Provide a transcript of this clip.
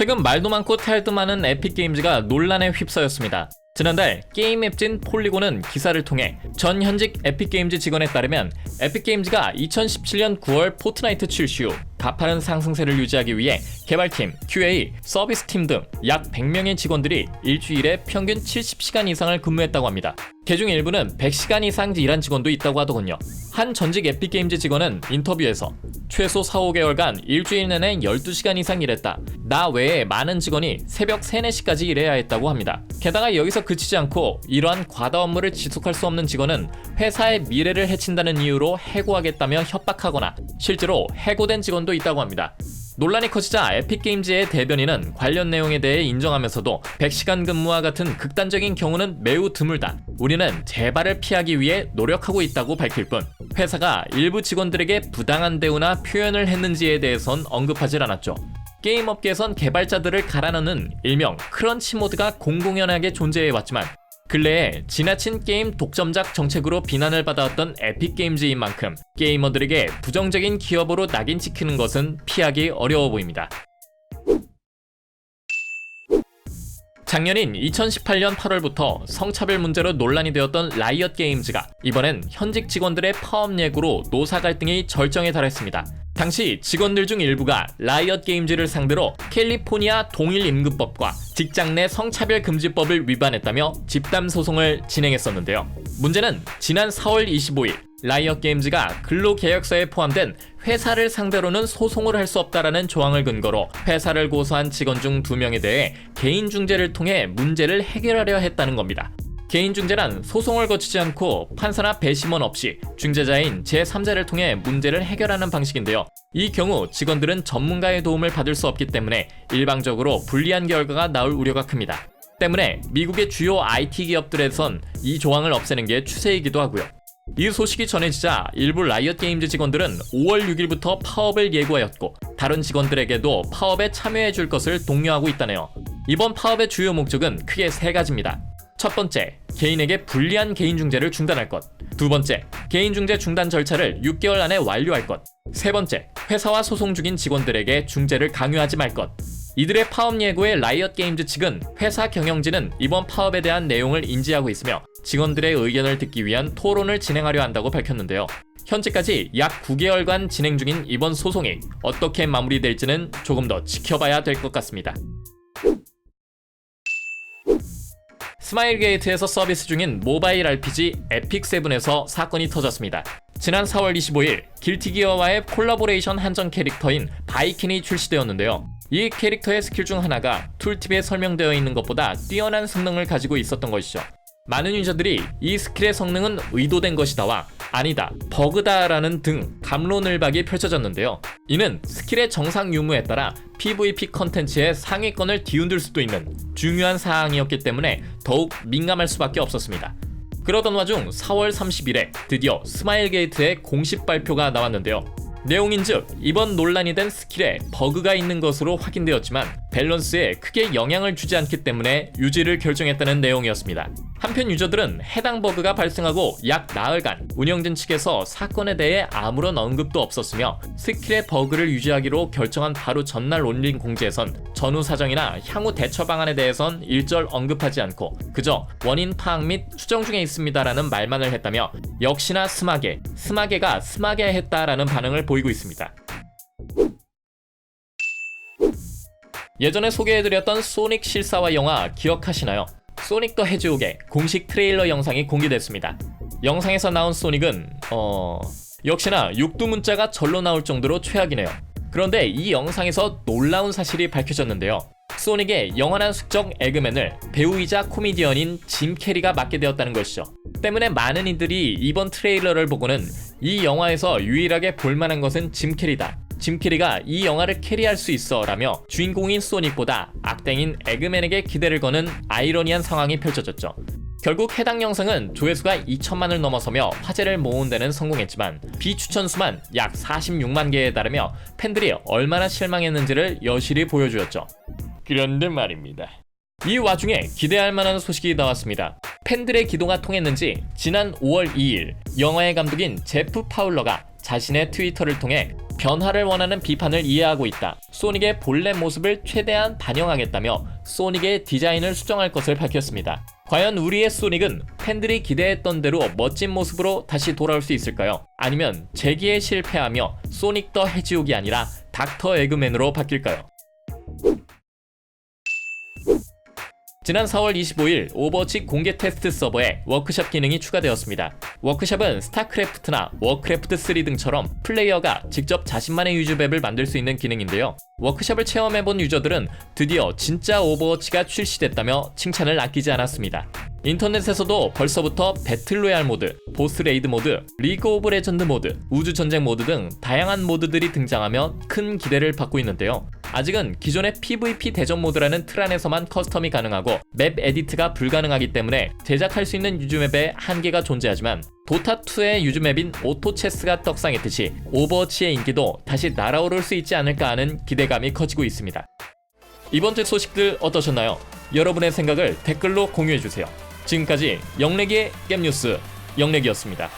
최근 말도 많고 탈도 많은 에픽게임즈가 논란에 휩싸였습니다. 지난달 게임 앱진 폴리곤은 기사를 통해 전 현직 에픽게임즈 직원에 따르면 에픽게임즈가 2017년 9월 포트나이트 출시 후 가파른 상승세를 유지하기 위해 개발팀, QA, 서비스팀 등 약 100명의 직원들이 일주일에 평균 70시간 이상을 근무했다고 합니다. 개중 일부는 100시간 이상 일한 직원도 있다고 하더군요. 한 전직 에픽게임즈 직원은 인터뷰에서 최소 4, 5개월간 일주일 내내 12시간 이상 일했다. 나 외에 많은 직원이 새벽 3, 4시까지 일해야 했다고 합니다. 게다가 여기서 그치지 않고 이러한 과다 업무를 지속할 수 없는 직원은 회사의 미래를 해친다는 이유로 해고하겠다며 협박하거나 실제로 해고된 직원도 있다고 합니다. 논란이 커지자 에픽게임즈의 대변인은 관련 내용에 대해 인정하면서도 100시간 근무와 같은 극단적인 경우는 매우 드물다. 우리는 재발을 피하기 위해 노력하고 있다고 밝힐 뿐 회사가 일부 직원들에게 부당한 대우나 표현을 했는지에 대해선 언급하질 않았죠. 게임 업계에선 개발자들을 갈아넣는 일명 크런치 모드가 공공연하게 존재해왔지만 근래에 지나친 게임 독점작 정책으로 비난을 받아왔던 에픽게임즈인 만큼 게이머들에게 부정적인 기업으로 낙인 찍히는 것은 피하기 어려워 보입니다. 작년인 2018년 8월부터 성차별 문제로 논란이 되었던 라이엇 게임즈가 이번엔 현직 직원들의 파업 예고로 노사 갈등이 절정에 달했습니다. 당시 직원들 중 일부가 라이엇 게임즈를 상대로 캘리포니아 동일 임금법과 직장 내 성차별 금지법을 위반했다며 집단 소송을 진행했었는데요. 문제는 지난 4월 25일 라이엇 게임즈가 근로계약서에 포함된 회사를 상대로는 소송을 할 수 없다라는 조항을 근거로 회사를 고소한 직원 중 두 명에 대해 개인 중재를 통해 문제를 해결하려 했다는 겁니다. 개인 중재란 소송을 거치지 않고 판사나 배심원 없이 중재자인 제3자를 통해 문제를 해결하는 방식인데요. 이 경우 직원들은 전문가의 도움을 받을 수 없기 때문에 일방적으로 불리한 결과가 나올 우려가 큽니다. 때문에 미국의 주요 IT 기업들에선 이 조항을 없애는 게 추세이기도 하고요. 이 소식이 전해지자 일부 라이엇 게임즈 직원들은 5월 6일부터 파업을 예고하였고 다른 직원들에게도 파업에 참여해 줄 것을 독려하고 있다네요. 이번 파업의 주요 목적은 크게 세 가지입니다. 첫 번째, 개인에게 불리한 개인 중재를 중단할 것. 두 번째, 개인 중재 중단 절차를 6개월 안에 완료할 것. 세 번째, 회사와 소송 중인 직원들에게 중재를 강요하지 말 것. 이들의 파업 예고에 라이엇 게임즈 측은 회사 경영진은 이번 파업에 대한 내용을 인지하고 있으며 직원들의 의견을 듣기 위한 토론을 진행하려 한다고 밝혔는데요. 현재까지 약 9개월간 진행 중인 이번 소송이 어떻게 마무리될지는 조금 더 지켜봐야 될 것 같습니다. 스마일 게이트에서 서비스 중인 모바일 RPG 에픽세븐에서 사건이 터졌습니다. 지난 4월 25일 길티기어와의 콜라보레이션 한정 캐릭터인 바이킨이 출시되었는데요. 이 캐릭터의 스킬 중 하나가 툴팁에 설명되어 있는 것보다 뛰어난 성능을 가지고 있었던 것이죠. 많은 유저들이 이 스킬의 성능은 의도된 것이다와 아니다, 버그다라는 등 감론을박이 펼쳐졌는데요. 이는 스킬의 정상 유무에 따라 PVP 컨텐츠의 상위권을 뒤흔들 수도 있는 중요한 사항이었기 때문에 더욱 민감할 수밖에 없었습니다. 그러던 와중 4월 30일에 드디어 스마일 게이트의 공식 발표가 나왔는데요. 내용인즉 이번 논란이 된 스킬에 버그가 있는 것으로 확인되었지만 밸런스에 크게 영향을 주지 않기 때문에 유지를 결정했다는 내용이었습니다. 한편 유저들은 해당 버그가 발생하고 약 나흘간 운영진 측에서 사건에 대해 아무런 언급도 없었으며 스킬의 버그를 유지하기로 결정한 바로 전날 올린 공지에선 전후 사정이나 향후 대처 방안에 대해선 일절 언급하지 않고 그저 원인 파악 및 수정 중에 있습니다라는 말만을 했다며 역시나 스마게, 스마게가 스마게 했다라는 반응을 보이고 있습니다. 예전에 소개해드렸던 소닉 실사화 영화 기억하시나요? 소닉 더 해지옥의 공식 트레일러 영상이 공개됐습니다. 영상에서 나온 소닉은 어... 역시나 육두 문자가 절로 나올 정도로 최악이네요. 그런데 이 영상에서 놀라운 사실이 밝혀졌는데요. 소닉의 영원한 숙적 에그맨을 배우이자 코미디언인 짐 캐리가 맡게 되었다는 것이죠. 때문에 많은 이들이 이번 트레일러를 보고는 이 영화에서 유일하게 볼만한 것은 짐 캐리다. 짐 캐리가 이 영화를 캐리할 수 있어 라며 주인공인 소닉보다 악땡인 에그맨에게 기대를 거는 아이러니한 상황이 펼쳐졌죠. 결국 해당 영상은 조회수가 2천만을 넘어서며 화제를 모은 데는 성공했지만 비추천 수만 약 46만 개에 달하며 팬들이 얼마나 실망했는지를 여실히 보여주었죠. 그런데 말입니다. 이 와중에 기대할 만한 소식이 나왔습니다. 팬들의 기도가 통했는지 지난 5월 2일 영화의 감독인 제프 파울러가 자신의 트위터를 통해 변화를 원하는 비판을 이해하고 있다. 소닉의 본래 모습을 최대한 반영하겠다며 소닉의 디자인을 수정할 것을 밝혔습니다. 과연 우리의 소닉은 팬들이 기대했던 대로 멋진 모습으로 다시 돌아올 수 있을까요? 아니면 재기에 실패하며 소닉 더 해지옥이 아니라 닥터 에그맨으로 바뀔까요? 지난 4월 25일 오버워치 공개 테스트 서버에 워크샵 기능이 추가되었습니다. 워크샵은 스타크래프트나 워크래프트 3 등처럼 플레이어가 직접 자신만의 유즈맵을 만들 수 있는 기능인데요. 워크샵을 체험해본 유저들은 드디어 진짜 오버워치가 출시됐다며 칭찬을 아끼지 않았습니다. 인터넷에서도 벌써부터 배틀로얄 모드, 보스 레이드 모드, 리그 오브 레전드 모드, 우주 전쟁 모드 등 다양한 모드들이 등장하며 큰 기대를 받고 있는데요. 아직은 기존의 PVP 대전 모드라는 틀 안에서만 커스텀이 가능하고 맵 에디트가 불가능하기 때문에 제작할 수 있는 유즈맵에 한계가 존재하지만 도타2의 유즈맵인 오토체스가 떡상했듯이 오버워치의 인기도 다시 날아오를 수 있지 않을까 하는 기대감이 커지고 있습니다. 이번 주 소식들 어떠셨나요? 여러분의 생각을 댓글로 공유해주세요. 지금까지 영래기의 겜뉴스 영래기였습니다.